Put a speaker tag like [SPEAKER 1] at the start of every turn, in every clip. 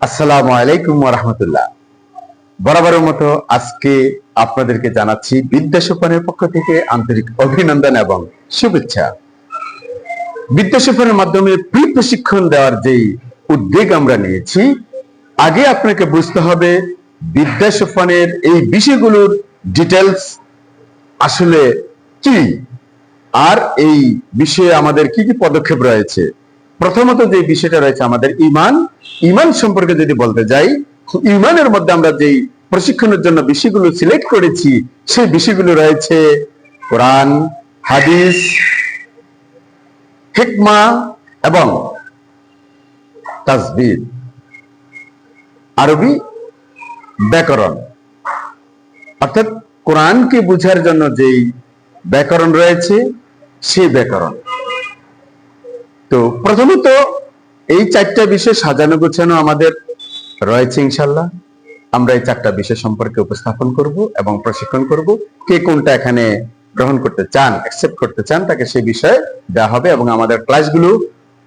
[SPEAKER 1] আসসালামু আলাইকুম রহমতুল্লাহ বরাবরের মতো আজকে আপনাদেরকে জানাচ্ছি বিদ্যাসোপানের পক্ষ থেকে আন্তরিক অভিনন্দন এবং শুভেচ্ছা। বিদ্যাসোপানের মাধ্যমে প্রি প্রশিক্ষণ দেওয়ার যেই উদ্যোগ আমরা নিয়েছি, আগে আপনাকে বুঝতে হবে বিদ্যাসোপানের এই বিষয়গুলোর ডিটেলস আসলে কি, আর এই বিষয়ে আমাদের কি কি পদক্ষেপ রয়েছে। প্রথমত যে বিষয়টা রয়েছে আমাদের ইমান ইমান সম্পর্কে যদি বলতে যাই, ইমানের মধ্যে আমরা যেই প্রশিক্ষণের জন্য বিষয়গুলো সিলেক্ট করেছি, সেই বিষয়গুলো রয়েছে কোরআন, হাদিস, হিকমা এবং তাসবির আরবি ব্যাকরণ। অর্থাৎ কোরআনকে বুঝার জন্য যেই ব্যাকরণ রয়েছে, সেই ব্যাকরণ। তো প্রথমত এই চারটা বিষয় সাজানো গোছানো আমাদের রয়েছে ইনশাল্লাহ। আমরা এই চারটা বিষয় সম্পর্কে উপস্থাপন করব এবং প্রশিক্ষণ করব। কে কোনটা এখানে গ্রহণ করতে চান অ্যাকসেপ্ট করতে চান, তাকে সেই বিষয়ে দেওয়া হবে এবং আমাদের ক্লাসগুলো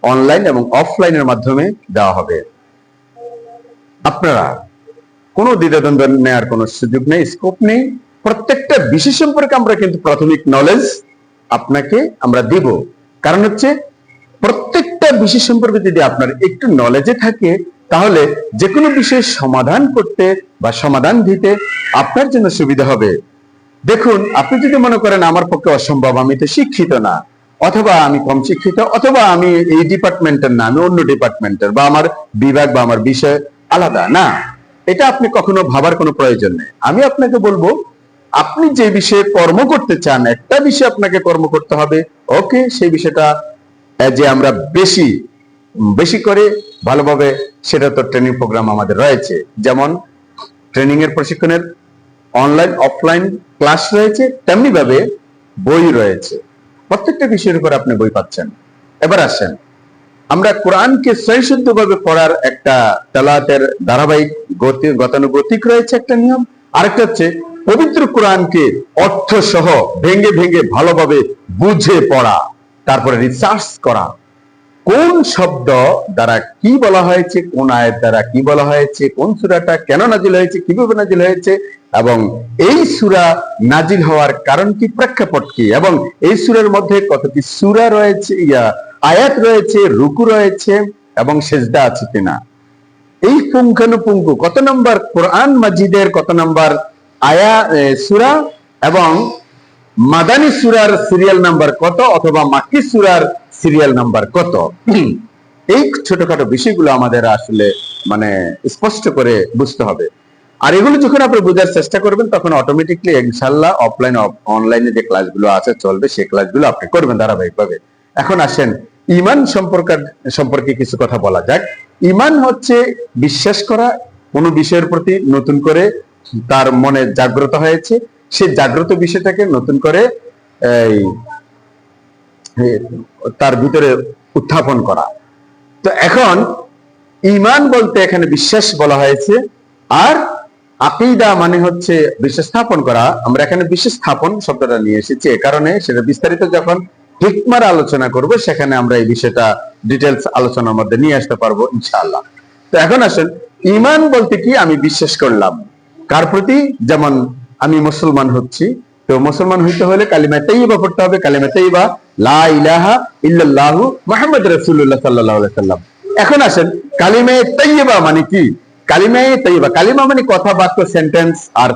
[SPEAKER 1] অনলাইন এবং অফলাইনের মাধ্যমে দেওয়া হবে। আপনারা কোনো দ্বিধাদ্বন্দ্ব নেওয়ার কোনো সুযোগ নেই স্কোপ নেই। প্রত্যেকটা বিষয় সম্পর্কে আমরা কিন্তু প্রাথমিক নলেজ আপনাকে আমরা দিব। কারণ হচ্ছে প্রত্যেকটা বিষয় সম্পর্কে যদি আপনার একটু নলেজে থাকে, তাহলে যে কোনো বিষয়ের সমাধান করতে বা সমাধান দিতে আপনার জন্য সুবিধা হবে। দেখুন, আপনি যদি মনে করেন আমার পক্ষে অসম্ভব, আমি তো শিক্ষিত না, অথবা আমি কম শিক্ষিত, অথবা আমি এই ডিপার্টমেন্টের না, আমি অন্য ডিপার্টমেন্টের বা আমার বিভাগ বা আমার বিষয় আলাদা, না। এটা আপনি কখনো ভাবার কোনো প্রয়োজন নেই। আমি আপনাকে বলব, আপনি যে বিষয়ে কর্ম করতে চান, একটা বিষয়ে আপনাকে কর্ম করতে হবে, ওকে, সেই বিষয়টা যে আমরা বেশি বেশি করে ভালোভাবে সেটা তো ট্রেনিং প্রোগ্রাম আমাদের রয়েছে। যেমন ট্রেনিং এর প্রশিক্ষণের অনলাইন অফলাইন ক্লাস রয়েছে তেমনি ভাবে বই রয়েছে। প্রত্যেকটা বিষয়ের উপর আপনি বই পাচ্ছেন। এবার আসেন, আমরা কোরআনকে সহিশুদ্ধভাবে পড়ার একটা তেলাতের ধারাবাহিক গতি, গতানুগতিক রয়েছে একটা নিয়ম। আরেকটা হচ্ছে পবিত্র কোরআনকে অর্থ সহ ভেঙে ভেঙে ভালোভাবে বুঝে পড়া। তারপরে রিসার্চ করা। কোন শব্দ দ্বারা কি বলা হয়েছে, কোন আয়ের দ্বারা কি বলা হয়েছে, কোন সুরাটা কেন নাজিল হয়েছে, কীভাবে নাজিল হয়েছে এবং এই সুরা নাজিল হওয়ার কারণ কি, প্রেক্ষাপট কি এবং এই সুরের মধ্যে কতটি সুরা রয়েছে, ইয়া, আয়াত রয়েছে, রুকু রয়েছে এবং সেজদা আছে কিনা। এই পুঙ্খানুপুঙ্খু কত নম্বর কোরআন মাজিদের কত নম্বর আয়া সুরা এবং মাদানী সুরার সিরিয়াল নাম্বার কত অথবা মাক্কি সুরার সিরিয়াল নাম্বার কত? এই ছোটখাটো বিষয়গুলো আমাদের আসলে মানে স্পষ্ট করে বুঝতে হবে। আর এগুলো যখন আপনি বোঝার চেষ্টা করবেন, তখন অটোমেটিকলি ইনশাল্লাহ অফলাইন অনলাইনে যে ক্লাসগুলো আছে, চলবে, সেই ক্লাসগুলো আপনি করবেন ধারাবাহিকভাবে। এখন আসেন, ইমান সম্পর্কে সম্পর্কে কিছু কথা বলা যাক। ইমান হচ্ছে বিশ্বাস করা, কোনো বিষয়ের প্রতি নতুন করে তার মনে জাগ্রত হয়েছে সেই জাগ্রত বিষয়টাকে নতুন করে, এই তার ভিতরে উত্থাপন করা। তো এখন ইমান বলতে এখানে বিশ্বাস বলা হয়েছে, আর আকিদা মানে হচ্ছে বিশ্বাস স্থাপন করা। আমরা এখানে বিশ্বাস স্থাপন শব্দটা নিয়ে এসেছি এ কারণে, সেটা বিস্তারিত যখন হিকমার আলোচনা করব, সেখানে আমরা এই বিষয়টা ডিটেলস আলোচনার মধ্যে নিয়ে আসতে পারব, ইনশাআল্লাহ। তো এখন আসেন ইমান বলতে কি আমি বিশ্বাস করলাম? কার প্রতি? যেমন আমি মুসলমান হচ্ছি। তো মুসলমান হইতে হলে কালিমা তাইয়্যিবা পড়তে হবে। কালিমা তাইয়্যিবা, লা ইলাহা মুহাম্মদ রাসূলুল্লাহ সাল্লাল্লাহু আলাইহি এখন আসেন মানে কি? কালিমে মানে কথা, বাক্য সেন্টেন্স আর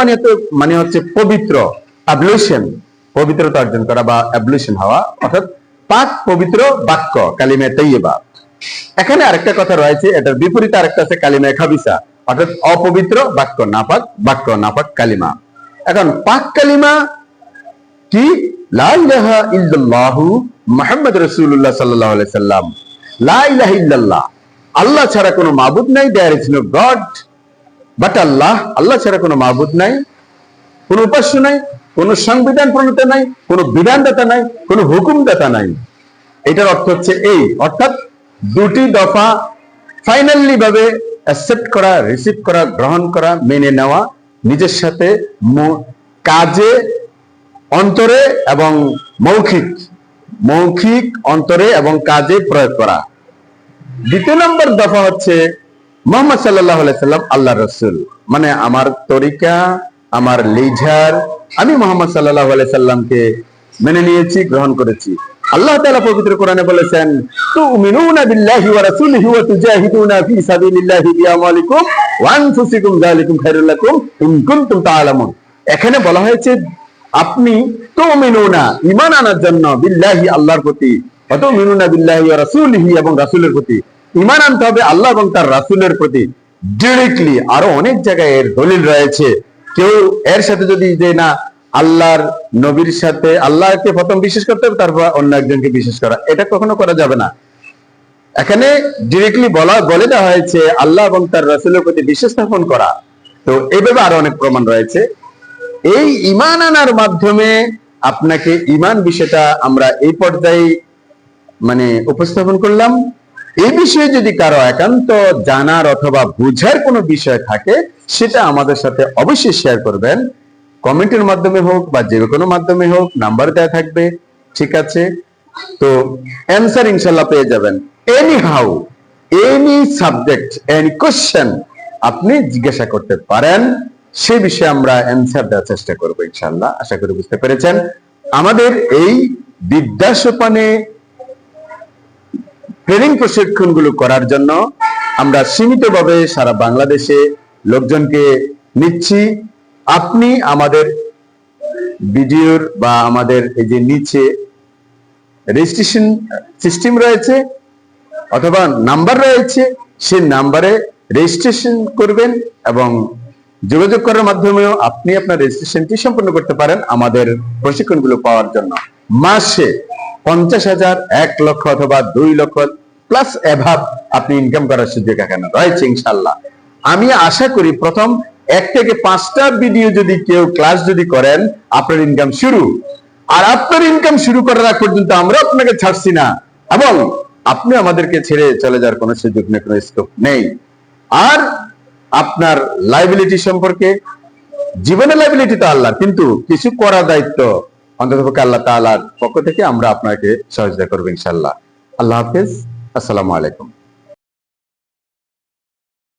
[SPEAKER 1] মানে তো মানে হচ্ছে পবিত্র অ্যাবলিউশন পবিত্রতা অর্জন করা বা অ্যাবলিউশন হওয়া, অর্থাৎ পাক, পবিত্র বাক্য কালিমে তাইয়্যিবা। এখানে আরেকটা কথা রয়েছে, এটার বিপরীতে আরেকটা আছে কালিমা খাবিসা। অর্থাৎ অপবিত্র বাক্য নাপাক বাক্য নাপাক কালিমা। এখন পাক কালিমা কি? মুহাম্মদ রাসূলুল্লাহ সাল্লাম। লা ইল্লাল্লাহ। আল্লাহ ছাড়া কোনো মাবুদ নাই there is no God but Allah Allah ছাড়া কোনো মাবুদ নাই, কোনো উপাস্য নাই, কোনো সংবিধান প্রণেতা নাই, কোনো বিধানদাতা নাই, কোনো হুকুমদাতা নাই। এটার অর্থ হচ্ছে এই। অর্থাৎ দুটি দফা ফাইনালি ভাবে অ্যাকসেপ্ট করা রিসিভ করা, গ্রহণ করা, মেনে নেওয়া, নিজের সাথে কাজে অন্তরে এবং মৌখিক মৌখিক অন্তরে এবং কাজে প্রয়োগ করা। দ্বিতীয় নম্বর দফা হচ্ছে মোহাম্মদ সাল্লাহ সাল্লাম আল্লাহ রসুল। মানে আমার তরিকা, আমার লিজার আমি মোহাম্মদ সাল্লাহ সাল্লামকে মেনে নিয়েছি, গ্রহণ করেছি। আল্লাহ তাআলা পবিত্র কোরআনে বলেছেন, তুমিনুনা বিল্লাহি ওয়া রাসূলিহি ওয়া তুজাহিদুনা সাবিলিল্লাহি ওয়া আনফুসিকুম, যালিকুম লাকুম ইন কুনতুম এখানে বলা হয়েছে, আপনি তো তুমিনুনা, ঈমান আনার জন্য বিল্লাহি, আল্লাহর প্রতি ওয়া তুমিনুনা বিল্লাহি ওয়া রাসূলিহি এবং রাসূলের প্রতি ঈমান আনতে হবে আল্লাহ এবং তার রাসূলের প্রতি। ডিরেক্টলি আরও অনেক জায়গায় এর দলিল রয়েছে। কেউ এর সাথে যদি যে না আল্লাহর নবীর সাথে আল্লাহকে প্রথম বিশ্বাস করতে হবে, তারপর অন্য একজনকে বিশ্বাস করা। এটা কখনো করা যাবে না। এখানে ডিরেক্টলি বলা, বলে দেওয়া হয়েছে আল্লাহ এবং তার রাসূলের প্রতি বিশ্বাস স্থাপন করা। তো এইভাবে আরও অনেক প্রমাণ রয়েছে। এই ইমান আনার মাধ্যমে আপনাকে ইমান বিষয়টা আমরা এই পর্যায়ে মানে উপস্থাপন করলাম। এই বিষয়ে যদি কারও একান্ত জানার অথবা বুঝার কোনো বিষয় থাকে, সেটা আমাদের সাথে অবশ্যই শেয়ার করবেন। কমেন্টের মাধ্যমে হোক বা যে কোনো মাধ্যমে হোক, নাম্বার দেওয়া থাকবে, ঠিক আছে? তো অ্যান্সার ইনশাল্লাহ পেয়ে যাবেন। Anyhow any subject any question আপনি জিজ্ঞাসা করতে পারেন, সে বিষয়ে আমরা অ্যান্সার দেওয়ার চেষ্টা করব ইনশাল্লাহ। আশা করি বুঝতে পেরেছেন। আমাদের এই বিদ্যা সোপানে ট্রেনিং প্রশিক্ষণগুলো করার জন্য আমরা সীমিতভাবে সারা বাংলাদেশে লোকজনকে নিচ্ছি। আপনি আমাদের ভিডিওর বা আমাদের এই যে নিচে রেজিস্ট্রেশন সিস্টেম রয়েছে অথবা নাম্বার রয়েছে, সেই নাম্বারে রেজিস্ট্রেশন করবেন এবং যোগাযোগ করার মাধ্যমেও আপনি আপনার রেজিস্ট্রেশনটি সম্পন্ন করতে পারেন আমাদের প্রশিক্ষণগুলো পাওয়ার জন্য। মাসে পঞ্চাশ হাজার, এক লক্ষ অথবা দুই লক্ষ প্লাস এভাব আপনি ইনকাম করার সুযোগ এখানে রয়েছে ইনশাল্লাহ। আমি আশা করি প্রথম এক থেকে পাঁচটা ভিডিও যদি কেউ ক্লাস যদি করেন, আপনার ইনকাম শুরু। আর আপনার ইনকাম শুরু করার আগ পর্যন্ত আমরা আপনাকে ছাড়ছি না। এবং আপনি আমাদেরকে ছেড়ে চলে যাওয়ার কোনো সুযোগ নেই, কোনো স্কোপ নেই। আর আপনার লাইবিলিটি সম্পর্কে, জীবনের লাইবিলিটি তো আল্লাহ, কিন্তু কিছু করার দায়িত্ব অন্ততপক্ষে আল্লাহ তাআলার পক্ষ থেকে আমরা আপনাকে সহযোগিতা করব ইনশাল্লাহ আল্লাহ হাফিজ, আসসালামু আলাইকুম।